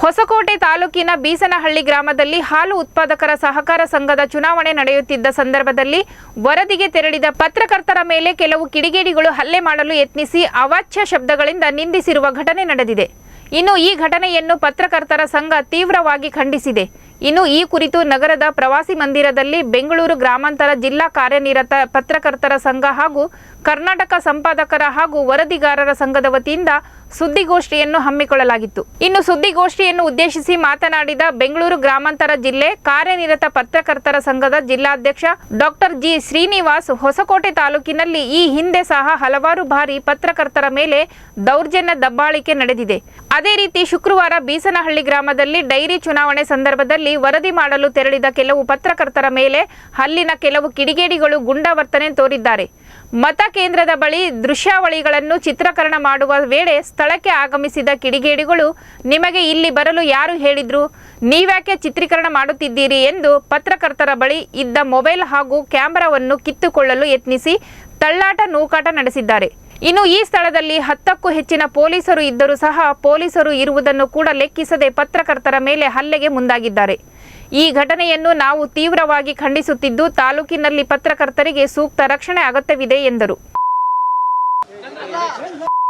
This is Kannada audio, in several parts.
ಹೊಸಕೋಟೆ ತಾಲೂಕಿನ ಬೀಸನಹಳ್ಳಿ ಗ್ರಾಮದಲ್ಲಿ ಹಾಲು ಉತ್ಪಾದಕರ ಸಹಕಾರ ಸಂಘದ ಚುನಾವಣೆ ನಡೆಯುತ್ತಿದ್ದ ಸಂದರ್ಭದಲ್ಲಿ ವರದಿಗೆ ತೆರಳಿದ ಪತ್ರಕರ್ತರ ಮೇಲೆ ಕೆಲವು ಕಿಡಿಗೇಡಿಗಳು ಹಲ್ಲೆ ಮಾಡಲು ಯತ್ನಿಸಿ ಅವಾಚ್ಯ ಶಬ್ದಗಳಿಂದ ನಿಂದಿಸಿರುವ ಘಟನೆ ನಡೆದಿದೆ. ಇನ್ನು ಈ ಘಟನೆಯನ್ನು ಪತ್ರಕರ್ತರ ಸಂಘ ತೀವ್ರವಾಗಿ ಖಂಡಿಸಿದೆ. ಇನ್ನು ಈ ಕುರಿತು ನಗರದ ಪ್ರವಾಸಿ ಮಂದಿರದಲ್ಲಿ ಬೆಂಗಳೂರು ಗ್ರಾಮಾಂತರ ಜಿಲ್ಲಾ ಕಾರ್ಯನಿರತ ಪತ್ರಕರ್ತರ ಸಂಘ ಹಾಗೂ ಕರ್ನಾಟಕ ಸಂಪಾದಕರ ಹಾಗೂ ವರದಿಗಾರರ ಸಂಘದ ವತಿಯಿಂದ ಸುದ್ದಿಗೋಷ್ಠಿಯನ್ನು ಹಮ್ಮಿಕೊಳ್ಳಲಾಗಿತ್ತು. ಇನ್ನು ಸುದ್ದಿಗೋಷ್ಠಿಯನ್ನು ಉದ್ದೇಶಿಸಿ ಮಾತನಾಡಿದ ಬೆಂಗಳೂರು ಗ್ರಾಮಾಂತರ ಜಿಲ್ಲೆ ಕಾರ್ಯನಿರತ ಪತ್ರಕರ್ತರ ಸಂಘದ ಜಿಲ್ಲಾಧ್ಯಕ್ಷ ಡಾಕ್ಟರ್ ಜಿ ಶ್ರೀನಿವಾಸ್ ಹೊಸಕೋಟೆ ತಾಲೂಕಿನಲ್ಲಿ ಈ ಹಿಂದೆ ಸಹ ಹಲವಾರು ಬಾರಿ ಪತ್ರಕರ್ತರ ಮೇಲೆ ದೌರ್ಜನ್ಯ ದಬ್ಬಾಳಿಕೆ ನಡೆದಿದೆ. ಅದೇ ರೀತಿ ಶುಕ್ರವಾರ ಬೀಸನಹಳ್ಳಿ ಗ್ರಾಮದಲ್ಲಿ ಡೈರಿ ಚುನಾವಣೆ ಸಂದರ್ಭದಲ್ಲಿ ವರದಿ ಮಾಡಲು ತೆರಳಿದ ಕೆಲವು ಪತ್ರಕರ್ತರ ಮೇಲೆ ಹಲ್ಲಿನ ಕೆಲವು ಕಿಡಿಗೇಡಿಗಳು ಗುಂಡಾವರ್ತನೆ ತೋರಿದ್ದಾರೆ. ಮತ ಕೇಂದ್ರದ ಬಳಿ ದೃಶ್ಯಾವಳಿಗಳನ್ನು ಚಿತ್ರೀಕರಣ ಮಾಡುವ ವೇಳೆ ಸ್ಥಳಕ್ಕೆ ಆಗಮಿಸಿದ ಕಿಡಿಗೇಡಿಗಳು, ನಿಮಗೆ ಇಲ್ಲಿ ಬರಲು ಯಾರು ಹೇಳಿದ್ರು? ನೀವ್ಯಾಕೆ ಚಿತ್ರೀಕರಣ ಮಾಡುತ್ತಿದ್ದೀರಿ? ಎಂದು ಪತ್ರಕರ್ತರ ಬಳಿ ಇದ್ದ ಮೊಬೈಲ್ ಹಾಗೂ ಕ್ಯಾಮೆರಾವನ್ನು ಕಿತ್ತುಕೊಳ್ಳಲು ಯತ್ನಿಸಿ ತಳ್ಳಾಟ ನೂಕಾಟ ನಡೆಸಿದ್ದಾರೆ. ಇನ್ನು ಈ ಸ್ಥಳದಲ್ಲಿ ಹತ್ತಕ್ಕೂ ಹೆಚ್ಚಿನ ಪೊಲೀಸರು ಇದ್ದರೂ ಸಹ ಪೊಲೀಸರು ಇರುವುದನ್ನು ಕೂಡ ಲೆಕ್ಕಿಸದೆ ಪತ್ರಕರ್ತರ ಮೇಲೆ ಹಲ್ಲೆಗೆ ಮುಂದಾಗಿದ್ದಾರೆ. ಈ ಘಟನೆಯನ್ನು ನಾವು ತೀವ್ರವಾಗಿ ಖಂಡಿಸುತ್ತಿದ್ದು, ತಾಲೂಕಿನಲ್ಲಿ ಪತ್ರಕರ್ತರಿಗೆ ಸೂಕ್ತ ರಕ್ಷಣೆ ಅಗತ್ಯವಿದೆ ಎಂದರು.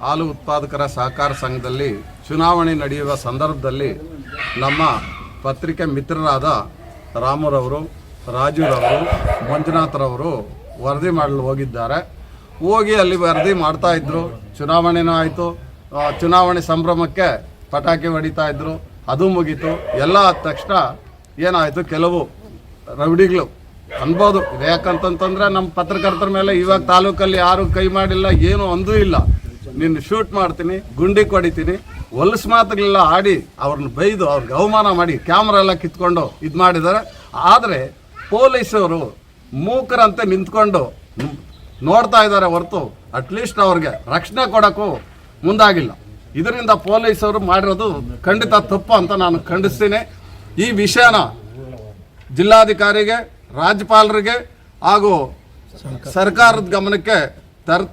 ಹಾಲು ಉತ್ಪಾದಕರ ಸಹಕಾರ ಸಂಘದಲ್ಲಿ ಚುನಾವಣೆ ನಡೆಯುವ ಸಂದರ್ಭದಲ್ಲಿ ನಮ್ಮ ಪತ್ರಿಕೆ ಮಿತ್ರರಾದ ರಾಮುರವರು ರಾಜುರವರು ಮಂಜುನಾಥರವರು ವರದಿ ಮಾಡಲು ಹೋಗಿದ್ದಾರೆ. ಹೋಗಿ ಅಲ್ಲಿ ವರದಿ ಮಾಡ್ತಾ ಇದ್ರು. ಚುನಾವಣೆನೂ ಆಯಿತು. ಚುನಾವಣೆ ಸಂಭ್ರಮಕ್ಕೆ ಪಟಾಕಿ ಹೊಡಿತಾ ಇದ್ರು. ಅದು ಮುಗೀತು. ಎಲ್ಲ ಆದ ತಕ್ಷಣ ಏನಾಯಿತು? ಕೆಲವು ರೌಡಿಗಳು ಅನ್ಬೋದು. ಯಾಕಂತಂತಂದ್ರೆ ನಮ್ಮ ಪತ್ರಕರ್ತರ ಮೇಲೆ ಇವಾಗ ತಾಲೂಕಲ್ಲಿ ಯಾರು ಕೈ ಮಾಡಿಲ್ಲ, ಏನು ಒಂದೂ ಇಲ್ಲ. ನಿನ್ನ ಶೂಟ್ ಮಾಡ್ತೀನಿ, ಗುಂಡಿ ಕೊಡಿತೀನಿ. ಹೊಲಸು ಮಾತುಗಳೆಲ್ಲ ಆಡಿ ಅವ್ರನ್ನ ಬೈದು ಅವ್ರಿಗೆ ಅವಮಾನ ಮಾಡಿ ಕ್ಯಾಮ್ರಾ ಎಲ್ಲ ಕಿತ್ಕೊಂಡು ಇದು ಮಾಡಿದ್ದಾರೆ. ಆದರೆ ಪೊಲೀಸರು ಮೂಕರಂತೆ ನಿಂತ್ಕೊಂಡು ನೋಡ್ತಾ ಇದ್ದಾರೆ ಹೊರತು. ಅಟ್ಲೀಸ್ಟ್ ಅವ್ರಿಗೆ ರಕ್ಷಣೆ ಕೊಡೋಕ್ಕೂ ಮುಂದಾಗಿಲ್ಲ. ಇದರಿಂದ ಪೊಲೀಸರು ಮಾಡಿರೋದು ಖಂಡಿತ ತಪ್ಪು ಅಂತ ನಾನು ಖಂಡಿಸ್ತೀನಿ. ಈ ವಿಷಯನ ಜಿಲ್ಲಾಧಿಕಾರಿಗೆ, ರಾಜ್ಯಪಾಲರಿಗೆ ಹಾಗೂ ಸರ್ಕಾರದ ಗಮನಕ್ಕೆ ತರ್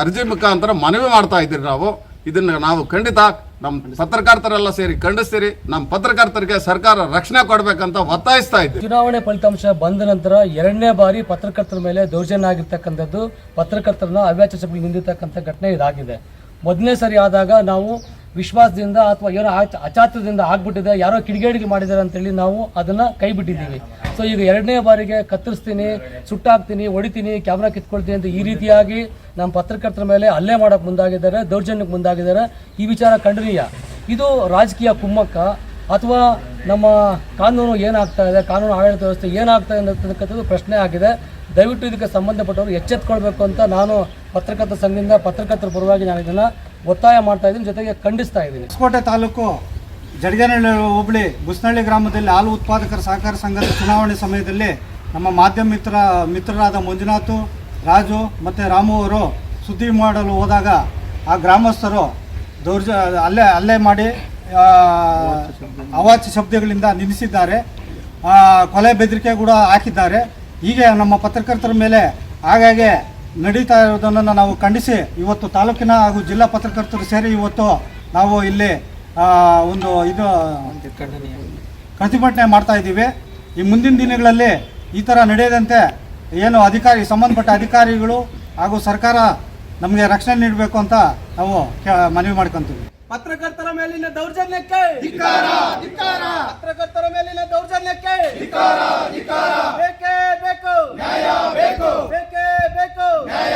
ಅರ್ಜಿ ಮುಖಾಂತರ ಮನವಿ ಮಾಡ್ತಾ ಇದ್ದೀರಿ ನಾವು. ಇದನ್ನು ನಾವು ಖಂಡಿತ ನಮ್ಮ ಪತ್ರಕರ್ತರೆಲ್ಲ ಸೇರಿ ಖಂಡಿಸ್ತೀರಿ ನಮ್ಮ ಪತ್ರಕರ್ತರಿಗೆ ಸರ್ಕಾರ ರಕ್ಷಣೆ ಕೊಡಬೇಕಂತ ಒತ್ತಾಯಿಸ್ತಾ ಇದ್ದೀವಿ ಚುನಾವಣೆ ಫಲಿತಾಂಶ ಬಂದ ನಂತರ ಎರಡನೇ ಬಾರಿ ಪತ್ರಕರ್ತರ ಮೇಲೆ ದೌರ್ಜನ್ಯ ಆಗಿರ್ತಕ್ಕಂಥದ್ದು, ಪತ್ರಕರ್ತರನ್ನ ಅವ್ಯಾಚ ಶಬ್ದ ನಿಂದಿರ್ತಕ್ಕಂಥ ಘಟನೆ ಇದಾಗಿದೆ. ಮೊದಲನೇ ಸರಿ ಆದಾಗ ನಾವು ವಿಶ್ವಾಸದಿಂದ ಅಥವಾ ಏನೋ ಅಚಾತುರ್ಯದಿಂದ ಆಗ್ಬಿಟ್ಟಿದೆ, ಯಾರೋ ಕಿಡಿಗೇಡಿಗೆ ಮಾಡಿದ್ದಾರೆ ಅಂತೇಳಿ ನಾವು ಅದನ್ನ ಕೈ ಬಿಟ್ಟಿದ್ದೀವಿ ಸೊ ಈಗ ಎರಡನೇ ಬಾರಿಗೆ ಕತ್ತರಿಸ್ತೀನಿ, ಸುಟ್ಟಾಕ್ತೀನಿ, ಹೊಡಿತೀನಿ, ಕ್ಯಾಮ್ರಾ ಕಿತ್ಕೊಳ್ತೀನಿ ಅಂತ ಈ ರೀತಿಯಾಗಿ ನಮ್ಮ ಪತ್ರಕರ್ತರ ಮೇಲೆ ಹಲ್ಲೆ ಮಾಡಕ್ ಮುಂದಾಗಿದ್ದಾರೆ, ದೌರ್ಜನ್ಯಕ್ಕೆ ಮುಂದಾಗಿದ್ದಾರೆ. ಈ ವಿಚಾರ ಖಂಡನೀಯ. ಇದು ರಾಜಕೀಯ ಕುಮ್ಮಕ್ಕ ಅಥವಾ ನಮ್ಮ ಕಾನೂನು ಏನಾಗ್ತಾ ಇದೆ, ಕಾನೂನು ಆಡಳಿತ ವ್ಯವಸ್ಥೆ ಏನಾಗ್ತಾ ಇದೆ ಅಂತಕ್ಕಂಥದ್ದು ಪ್ರಶ್ನೆ ಆಗಿದೆ. ದಯವಿಟ್ಟು ಇದಕ್ಕೆ ಸಂಬಂಧಪಟ್ಟವರು ಎಚ್ಚೆತ್ಕೊಳ್ಬೇಕು ಅಂತ ನಾನು ಪತ್ರಕರ್ತರ ಸಂಘದಿಂದ, ಪತ್ರಕರ್ತರ ಪರವಾಗಿ ನಾನು ಇದನ್ನು ಒತ್ತಾಯ ಮಾಡ್ತಾ ಇದ್ದೀನಿ, ಜೊತೆಗೆ ಖಂಡಿಸ್ತಾ ಇದ್ದೀನಿ. ಹೊಸಕೋಟೆ ತಾಲೂಕು ಜಡಗನಹಳ್ಳಿ ಹೋಬಳಿ ಬುಸ್ನಹಳ್ಳಿ ಗ್ರಾಮದಲ್ಲಿ ಹಾಲು ಉತ್ಪಾದಕರ ಸಹಕಾರ ಸಂಘದ ಚುನಾವಣೆ ಸಮಯದಲ್ಲಿ ನಮ್ಮ ಮಾಧ್ಯಮ ಮಿತ್ರ, ಮಿತ್ರರಾದ ಮಂಜುನಾಥ್, ರಾಜು ಮತ್ತು ರಾಮು ಅವರು ಸುದ್ದಿ ಮಾಡಲು ಹೋದಾಗ ಆ ಗ್ರಾಮಸ್ಥರು ದೌರ್ಜ, ಅಲ್ಲೇ ಅಲ್ಲೇ ಮಾಡಿ ಅವಾಚ್ಯ ಶಬ್ದಗಳಿಂದ ನಿಲ್ಲಿಸಿದ್ದಾರೆ. ಕೊಲೆ ಬೆದರಿಕೆ ಕೂಡ ಹಾಕಿದ್ದಾರೆ. ಹೀಗೆ ನಮ್ಮ ಪತ್ರಕರ್ತರ ಮೇಲೆ ಆಗಾಗ್ಗೆ ನಡೀತಾ ಇರೋದನ್ನು ನಾವು ಖಂಡಿಸಿ. ಇವತ್ತು ತಾಲೂಕಿನ ಹಾಗೂ ಜಿಲ್ಲಾ ಪತ್ರಕರ್ತರು ಸೇರಿ ಇವತ್ತು ನಾವು ಇಲ್ಲಿ ಒಂದು ಇದು ಪ್ರತಿಭಟನೆ ಮಾಡ್ತಾ ಇದ್ದೀವಿ. ಈ ಮುಂದಿನ ದಿನಗಳಲ್ಲಿ ಈ ಥರ ನಡೆಯದಂತೆ ಏನು ಅಧಿಕಾರಿ ಸಂಬಂಧಪಟ್ಟ ಅಧಿಕಾರಿಗಳು ಹಾಗೂ ಸರ್ಕಾರ ನಮಗೆ ರಕ್ಷಣೆ ನೀಡಬೇಕು ಅಂತ ನಾವು ಕೇ- ಮನವಿ ಮಾಡ್ಕೊಂತೀವಿ. ಪತ್ರಕರ್ತರ ಮೇಲಿನ ದೌರ್ಜನ್ಯಕ್ಕೆ ಪತ್ರಕರ್ತರ ಮೇಲಿನ ದೌರ್ಜನ್ಯಕ್ಕೆ ಬೇಕೇ. ಬೇಕು ನ್ಯಾಯ